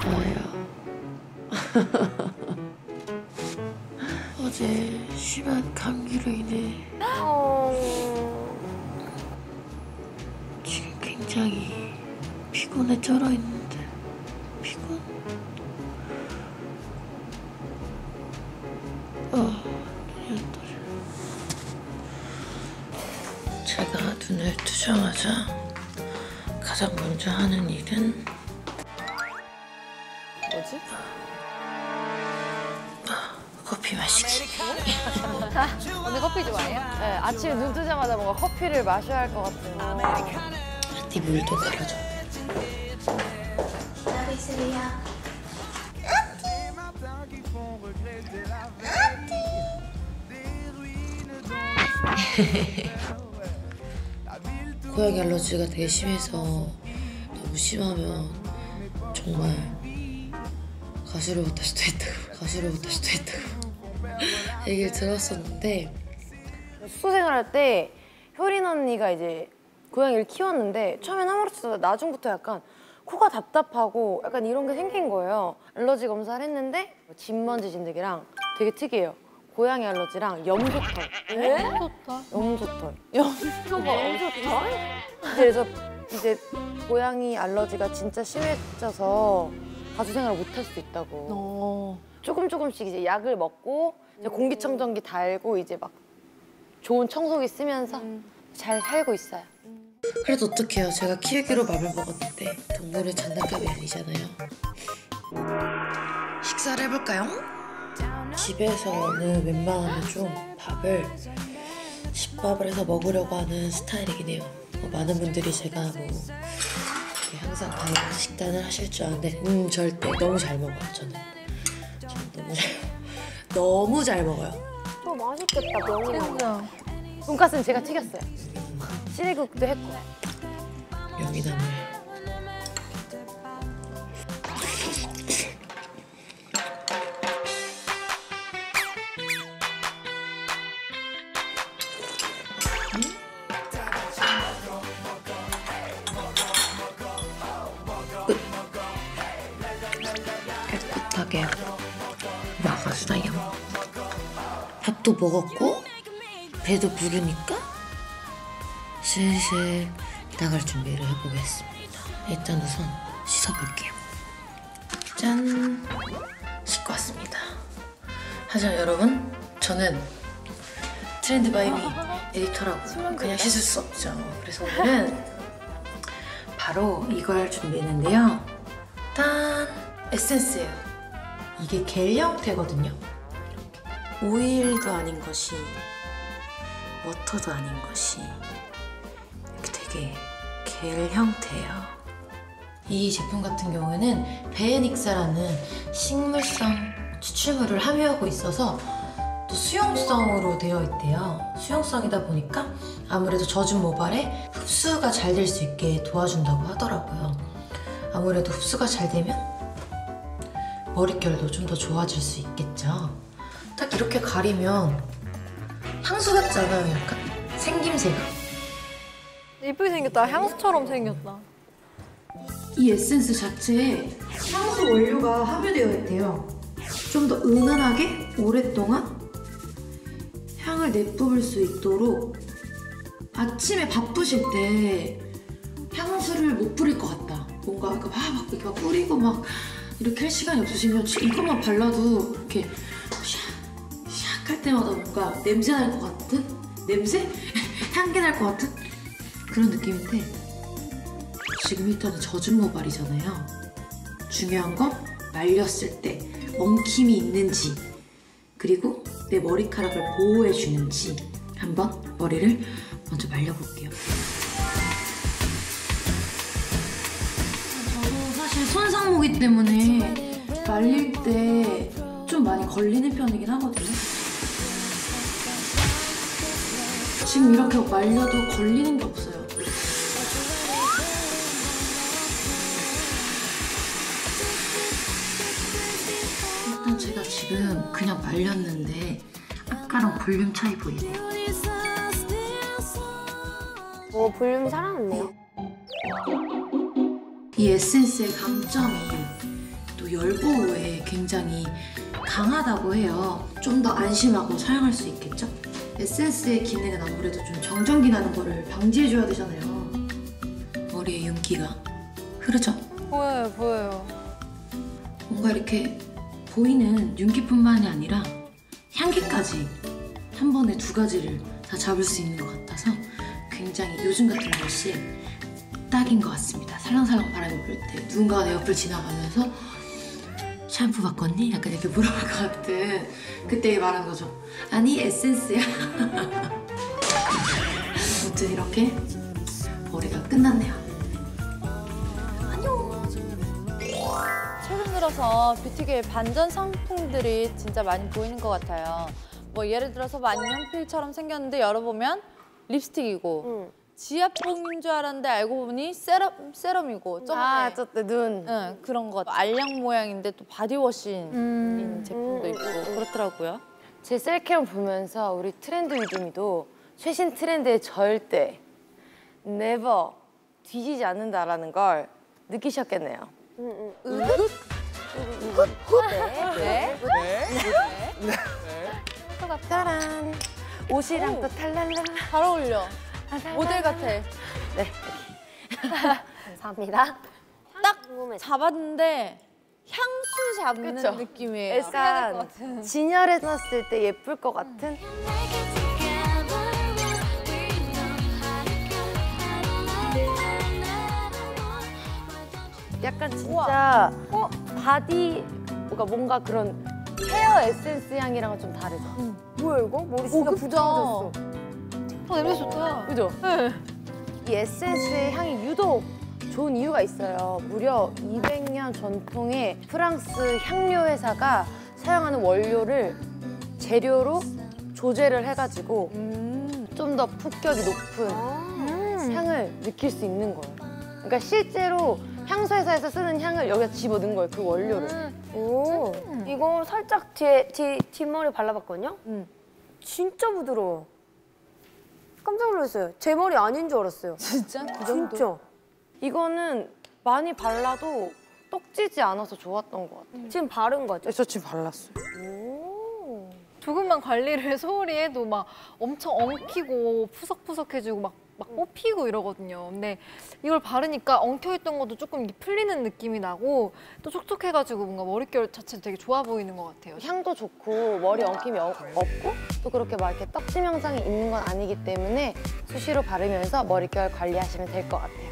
좋아요. 어제 심한 감기로 인해 지금 굉장히 피곤에 쩔어 있는데 제가 눈을 뜨자마자 가장 먼저 하는 일은 뭐지? 커피 마시기. 언니 커피 좋아해요? 네, 아침에 눈 뜨자마자 뭔가 커피를 마셔야 할 것 같은. 네 물도 갈아줘. 고양이 알러지가 되게 심해서 너무 심하면 정말 가시를 못할 수도 있다고 가시를 못할 수도 있다고 얘기를 들었었는데 숙소 생활할 때 효린 언니가 이제 고양이를 키웠는데 처음엔 아무렇지도 나중부터 약간 코가 답답하고 약간 이런 게 생긴 거예요. 알러지 검사를 했는데 진먼지 진드기랑 되게 특이해요. 고양이 알러지랑 염소털. 염소털? 염소털. 염소가 염소털? 그래서 이제 고양이 알러지가 진짜 심해져서 가수 생활을 못 할 수도 있다고. 조금 조금씩 이제 약을 먹고 이제 공기청정기 달고 이제 막 좋은 청소기 쓰면서 잘 살고 있어요. 그래도 어떡해요 제가 키우기로 맘을 먹었는데 동물은 장난감이 아니잖아요 식사를 해볼까요? 집에서는 웬만하면 좀 밥을 집밥을 해서 먹으려고 하는 스타일이긴 해요 뭐 많은 분들이 제가 뭐 항상 다이어트 식단을 하실 줄 아는데 음 절대 너무 잘 먹어요 저는 저는 너무 잘 너무 잘 먹어요 어 맛있겠다 명이. 돈가스는 제가 튀겼어요. 시래국도 했고. 명이나물 깨끗하게 나갔어요. 밥도 먹었고 배도 부르니까 슬슬 나갈 준비를 해보겠습니다. 일단 우선 씻어볼게요. 짠! 씻고 왔습니다. 하지만 여러분, 저는 트렌드 바이미 에디터라고 그냥 씻을 수 없죠. 그래서 오늘은 바로 이걸 준비했는데요. 짠! 에센스예요. 이게 겔 형태거든요. 오일도 아닌 것이 워터도 아닌 것이 되게 겔 형태예요. 이 제품 같은 경우에는 베에닉사라는 식물성 추출물을 함유하고 있어서 또 수용성으로 되어 있대요. 수용성이다 보니까 아무래도 젖은 모발에 흡수가 잘 될 수 있게 도와준다고 하더라고요. 아무래도 흡수가 잘 되면 머릿결도 좀 더 좋아질 수 있겠죠. 딱 이렇게 가리면 향수 같잖아요, 약간 생김새가. 이쁘게 생겼다. 향수처럼 생겼다. 이 에센스 자체에 향수 원료가 함유되어 있대요. 좀 더 은은하게 오랫동안 향을 내뿜을 수 있도록 아침에 바쁘실 때 향수를 못 뿌릴 것 같다. 뭔가 막, 막 이렇게 막 뿌리고 막 이렇게 할 시간이 없으시면 이것만 발라도 이렇게 샥할 때마다 뭔가 냄새 날 것 같은 냄새? 향기 날 것 같은 그런 느낌인데 지금 일단은 젖은 모발이잖아요. 중요한 건 말렸을 때 엉킴이 있는지 그리고 내 머리카락을 보호해 주는지 한번 머리를 먼저 말려볼게요. 때문에 말릴 때 좀 많이 걸리는 편이긴 하거든요. 지금 이렇게 말려도 걸리는 게 없어요. 일단 제가 지금 그냥 말렸는데 아까랑 볼륨 차이 보이네요. 오 볼륨이 살아났네요. 이 에센스의 강점이 또 열보호에 굉장히 강하다고 해요. 좀 더 안심하고 사용할 수 있겠죠? 에센스의 기능은 아무래도 좀 정전기 나는 거를 방지해줘야 되잖아요. 머리에 윤기가 흐르죠? 보여요, 보여요. 뭔가 이렇게 보이는 윤기뿐만이 아니라 향기까지 한 번에 두 가지를 다 잡을 수 있는 것 같아서 굉장히 요즘 같은 날씨에 딱인 것 같습니다. 살랑살랑 바람이 불 때 누군가가 내 옆을 지나가면서 샴푸 바꿨니? 약간 이렇게 물어볼 것 같은 그때 말한 거죠. 아니 에센스야. 아무튼 이렇게 머리가 끝났네요. 최근 들어서 뷰티계의 반전 상품들이 진짜 많이 보이는 것 같아요. 뭐 예를 들어서 만년필처럼 생겼는데 열어보면 립스틱이고 응. 지압봉인 줄 알았는데 알고 보니 세럼, 세럼이고 좀 아, 저때 눈. 응, 그런 것 알약 모양인데 또 바디워시인 제품도 있고 그렇더라고요. 제 셀캠 보면서 우리 트렌드 유주미도 최신 트렌드에 절대 never 뒤지지 않는다라는 걸 느끼셨겠네요. 네. 짜란. 옷이랑 또 탈랄라. 잘 어울려. 모델 같아. 네. 감사합니다. 딱. 잡았는데 향수 잡는 그쵸? 느낌이에요. 약간 진열해 놨을 때 예쁠 것 같은 약간 진짜 어? 바디 뭔가 뭔가 그런 헤어 에센스 향이랑은 좀 다르죠. 뭐야 이거? 머리 오, 진짜? 부드러워졌어. 어, 냄새 좋다. 그죠? 이 에센스의 향이 유독 좋은 이유가 있어요. 무려 200년 전통의 프랑스 향료 회사가 사용하는 원료를 재료로 조제를 해가지고 좀더 폭격이 높은 향을 느낄 수 있는 거예요. 그러니까 실제로 향수 회사에서 쓰는 향을 여기다 집어넣은 거예요. 그 원료를. 오, 이거 살짝 뒤에 뒤 뒷머리 발라봤거든요. 음. 진짜 부드러워. 깜짝 놀랐어요. 제 머리 아닌 줄 알았어요. 진짜? 그? 진짜. 이거는 많이 발라도 떡지지 않아서 좋았던 것 같아요. 지금 바른 거죠? 저 지금 발랐어요. 조금만 관리를 소홀히 해도 막 엄청 엉키고 푸석푸석해지고 막, 막 뽑히고 이러거든요. 근데 이걸 바르니까 엉켜있던 것도 조금 풀리는 느낌이 나고 또 촉촉해가지고 뭔가 머릿결 자체도 되게 좋아 보이는 것 같아요. 향도 좋고 머리 엉킴이 어- 없고 또 그렇게 막 이렇게 떡짐 현상이 있는 건 아니기 때문에 수시로 바르면서 머릿결 관리하시면 될 것 같아요.